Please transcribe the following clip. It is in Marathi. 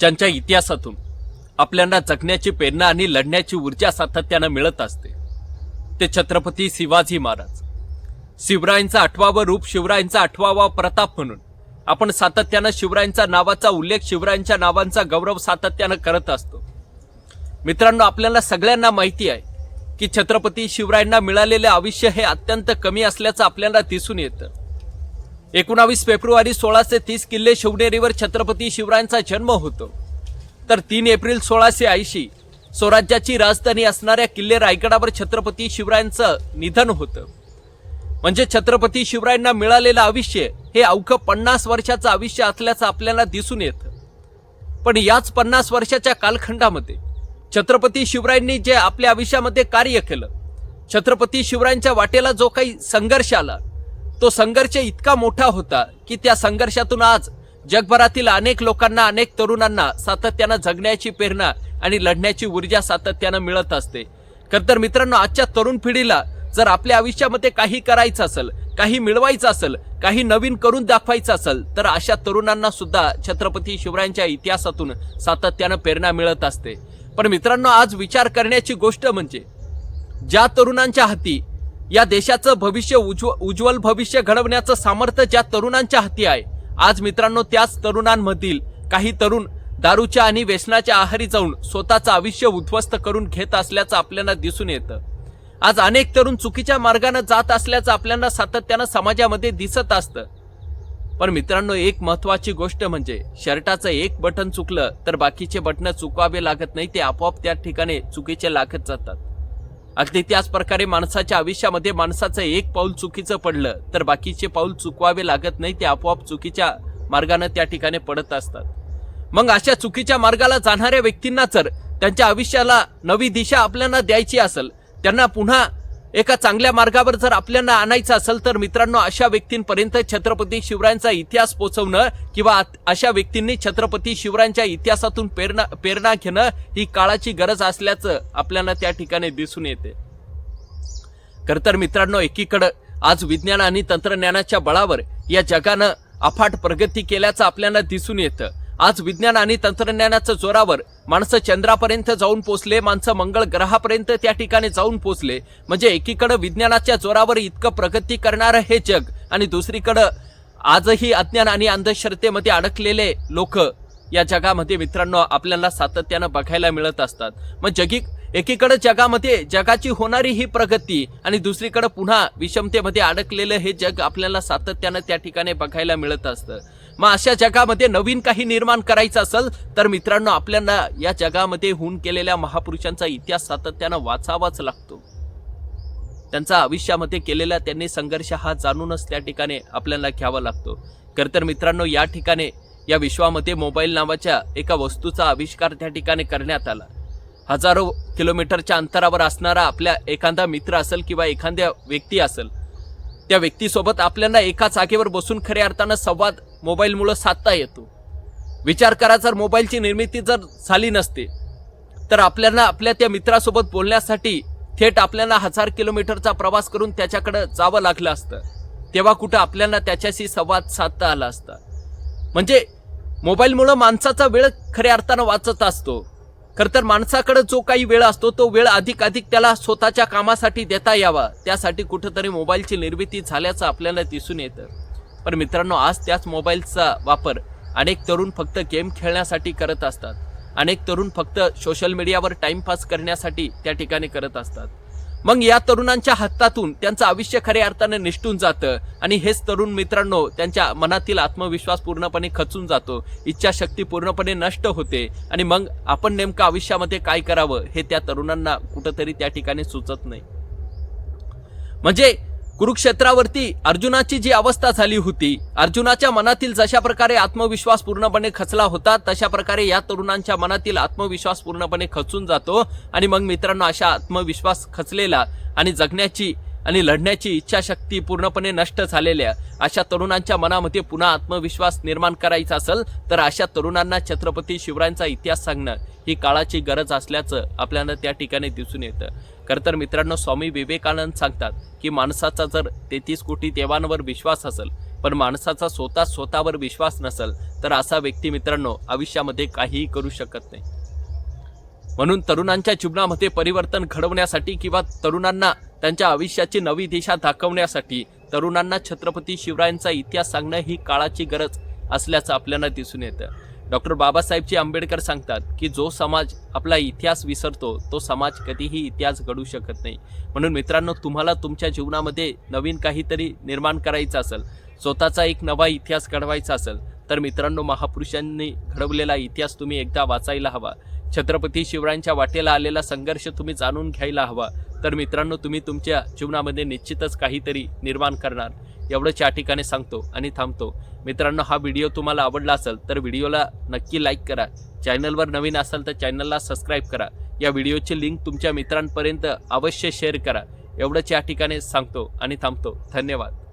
ज्यांच्या इतिहासातून आपल्याला जगण्याची प्रेरणा आणि लढण्याची ऊर्जा सातत्यानं मिळत असते. ते छत्रपती शिवाजी महाराज. शिवरायांचा आठवावं रूप शिवरायांचा आठवावा प्रताप म्हणून आपण सातत्यानं शिवरायांचा नावाचा उल्लेख शिवरायांच्या नावांचा गौरव सातत्यानं करत असतो. मित्रांनो आपल्याला सगळ्यांना माहिती आहे की छत्रपती शिवरायांना मिळालेले आयुष्य हे अत्यंत कमी असल्याचं आपल्याला दिसून येतं. एकोणावीस फेब्रुवारी सोळाशे तीस किल्ले शिवनेरीवर छत्रपती शिवरायांचा जन्म होतो. तर तीन एप्रिल सोळाशे ऐंशी स्वराज्याची राजधानी असणाऱ्या किल्ले रायगडावर छत्रपती शिवरायांचं निधन होतं. म्हणजे छत्रपती शिवरायांना मिळालेलं आयुष्य हे अवघं पन्नास वर्षाचं आयुष्य असल्याचं आपल्याला दिसून येतं. पण याच पन्नास वर्षाच्या कालखंडामध्ये छत्रपती शिवरायांनी जे आपल्या आयुष्यामध्ये कार्य केलं छत्रपती शिवरायांच्या वाटेला जो काही संघर्ष आला तो संघर्ष इतका मोठा होता की त्या संघर्षातून आज जगभरातील अनेक लोकांना अनेक तरुणांना सातत्यानं जगण्याची प्रेरणा आणि लढण्याची ऊर्जा सातत्यानं मिळत असते. खरंतर मित्रांनो आजच्या तरुण पिढीला जर आपल्या आयुष्यामध्ये काही करायचं असेल काही मिळवायचं असेल काही नवीन करून दाखवायचं असेल तर अशा तरुणांना सुद्धा छत्रपती शिवरायांच्या इतिहासातून सातत्यानं प्रेरणा मिळत असते. पण मित्रांनो आज विचार करण्याची गोष्ट म्हणजे ज्या तरुणांच्या हाती या देशाचं भविष्य उज्व उज्ज्वल भविष्य घडवण्याचं सामर्थ्य ज्या तरुणांच्या हाती आहे आज मित्रांनो त्याच तरुणांमधील काही तरुण दारूच्या आणि व्यसनाच्या आहारी जाऊन स्वतःचं आयुष्य उद्ध्वस्त करून घेत असल्याचं आपल्याला दिसून येतं. आज अनेक तरुण चुकीच्या मार्गाने जात असल्याचं आपल्याला सातत्यानं समाजामध्ये दिसत असतं. पण मित्रांनो एक महत्वाची गोष्ट म्हणजे शर्टाचं एक बटन चुकलं तर बाकीचे बटन चुकवावे लागत नाही ते आपोआप त्या ठिकाणी चुकीचे लागत जातात. अगदी त्याच प्रकारे माणसाच्या आयुष्यामध्ये माणसाचं एक पाऊल चुकीचं पडलं तर बाकीचे पाऊल चुकवावे लागत नाही ते आपोआप चुकीच्या मार्गाने त्या ठिकाणी पडत असतात. मग अशा चुकीच्या मार्गाला जाणाऱ्या व्यक्तींना जर त्यांच्या आयुष्याला नवी दिशा आपल्याला द्यायची असेल त्यांना पुन्हा एका चांगल्या मार्गावर जर आपल्याला आणायचं असेल तर मित्रांनो अशा व्यक्तींपर्यंत छत्रपती शिवरायांचा इतिहास पोचवणं किंवा अशा व्यक्तींनी छत्रपती शिवरायांच्या इतिहासातून प्रेरणा प्रेरणा घेणं ही काळाची गरज असल्याचं आपल्याला त्या ठिकाणी दिसून येते. खर तर मित्रांनो एकीकडं आज विज्ञान आणि तंत्रज्ञानाच्या बळावर या जगानं अफाट प्रगती केल्याचं आपल्याला दिसून येतं. आज विज्ञान आणि तंत्रज्ञानाच्या जोरावर माणसं चंद्रापर्यंत जाऊन पोचले माणसं मंगळ ग्रहापर्यंत त्या ठिकाणी जाऊन पोचले. म्हणजे एकीकडं विज्ञानाच्या जोरावर इतकं प्रगती करणारं हे जग आणि दुसरीकडं आजही अज्ञान आणि अंधश्रद्धेमध्ये अडकलेले लोक या जगामध्ये मित्रांनो आपल्याला सातत्यानं बघायला मिळत असतात. मग जगी एकीकडे जगामध्ये जगाची होणारी ही प्रगती आणि दुसरीकडे पुन्हा विषमतेमध्ये अडकलेलं हे जग आपल्याला सातत्यानं त्या ठिकाणी बघायला मिळत असतं. मग अशा जगामध्ये नवीन काही निर्माण करायचं असेल तर मित्रांनो आपल्याला या जगामध्ये होऊन केलेल्या महापुरुषांचा इतिहास सातत्यानं वाचावाच लागतो. त्यांचा आयुष्यामध्ये केलेला त्यांनी संघर्ष हा जाणूनच त्या ठिकाणी आपल्याला घ्यावा लागतो. खर तर मित्रांनो या ठिकाणी या विश्वामध्ये मोबाईल नावाच्या एका वस्तूचा आविष्कार त्या ठिकाणी करण्यात आला. हजारो किलोमीटरच्या अंतरावर असणारा आपल्या एखादा मित्र असेल किंवा एखाद्या व्यक्ती असेल त्या व्यक्तीसोबत आपल्याला एका जागेवर बसून खऱ्या अर्थानं संवाद मोबाईलमुळं साधता येतो. विचार करा जर मोबाईलची निर्मिती जर झाली नसते तर आपल्याला आपल्या त्या मित्रासोबत बोलण्यासाठी थेट आपल्याला हजार किलोमीटरचा प्रवास करून त्याच्याकडं जावं लागलं असतं. तेव्हा कुठं आपल्याला त्याच्याशी संवाद साधता आला असता. म्हणजे मोबाईलमुळं माणसाचा वेळ खऱ्या अर्थानं वाचत असतो. खरं तर माणसाकडे जो काही वेळ असतो तो वेळ अधिक अधिक त्याला स्वतःच्या कामासाठी देता यावा. त्यासाठी कुठंतरी मोबाईलची निर्मिती झाल्याचं आपल्याला दिसून येतं. पण मित्रांनो आज त्याच मोबाईलचा वापर अनेक तरुण फक्त गेम खेळण्यासाठी करत असतात. अनेक तरुण फक्त सोशल मीडियावर टाइमपास करण्यासाठी त्या ठिकाणी करत असतात. मग या तरुणांच्या हातातून त्यांचं आयुष्य खऱ्या अर्थाने निष्ठून जातं आणि हेच तरुण मित्रांनो त्यांच्या मनातील आत्मविश्वास पूर्णपणे खचून जातो. इच्छाशक्ती पूर्णपणे नष्ट होते आणि मग आपण नेमकं आयुष्यामध्ये काय करावं हे त्या तरुणांना कुठंतरी त्या ठिकाणी सुचत नाही. म्हणजे कुरुक्षेत्रावरती अर्जुनाची जी अवस्था झाली होती अर्जुनाच्या मनातील जशा प्रकारे आत्मविश्वास पूर्णपणे खचला होता तशा प्रकारे या तरुणांच्या मनातील आत्मविश्वास पूर्णपणे खचून जातो. आणि मग मित्रांनो अशा आत्मविश्वास खचलेला आणि जगण्याची आणि लढण्याची इच्छाशक्ती पूर्णपणे नष्ट झालेल्या अशा तरुणांच्या मनामध्ये पुन्हा आत्मविश्वास निर्माण करायचा असेल तर अशा तरुणांना छत्रपती शिवरायांचा इतिहास सांगणं ही काळाची गरज असल्याचं आपल्याला त्या ठिकाणी दिसून येतं. खरं तर मित्रांनो स्वामी विवेकानंद सांगतात की माणसाचा जर तेहतीस कोटी देवांवर विश्वास असेल पण माणसाचा स्वतः स्वतःवर विश्वास नसेल तर असा व्यक्ती मित्रांनो आयुष्यामध्ये काहीही करू शकत नाही. म्हणून तरुणांच्या जीवनामध्ये परिवर्तन घडवण्यासाठी किंवा तरुणांना त्यांच्या आयुष्याची नवी दिशा दाखवण्यासाठी तरुणांना छत्रपती शिवरायांचा इतिहास सांगणं ही काळाची गरज असल्याचं आपल्याला दिसून येतं. डॉक्टर बाबासाहेबजी आंबेडकर सांगतात की जो समाज आपला इतिहास विसरतो तो समाज कधीही इतिहास घडू शकत नाही. म्हणून मित्रांनो तुम्हाला तुमच्या जीवनामध्ये नवीन काहीतरी निर्माण करायचं असेल स्वतःचा एक नवा इतिहास घडवायचा असेल तर मित्रांनो महापुरुषांनी घडवलेला इतिहास तुम्ही एकदा वाचायला हवा. छत्रपती शिवरायांच्या वाटेला आलेला संघर्ष तुम्ही जाणून घ्यायला हवा. तर मित्रांनो तुम्ही तुमच्या जीवनामध्ये निश्चितच काहीतरी निर्माण करणार. एवढंच या ठिकाणी सांगतो आणि थांबतो. मित्रांनो हा व्हिडिओ तुम्हाला आवडला असेल तर व्हिडिओला नक्की लाईक करा. चॅनलवर नवीन असाल तर चॅनलला सबस्क्राईब करा. या व्हिडिओची लिंक तुमच्या मित्रांपर्यंत अवश्य शेअर करा. एवढंच या ठिकाणी सांगतो आणि थांबतो. धन्यवाद.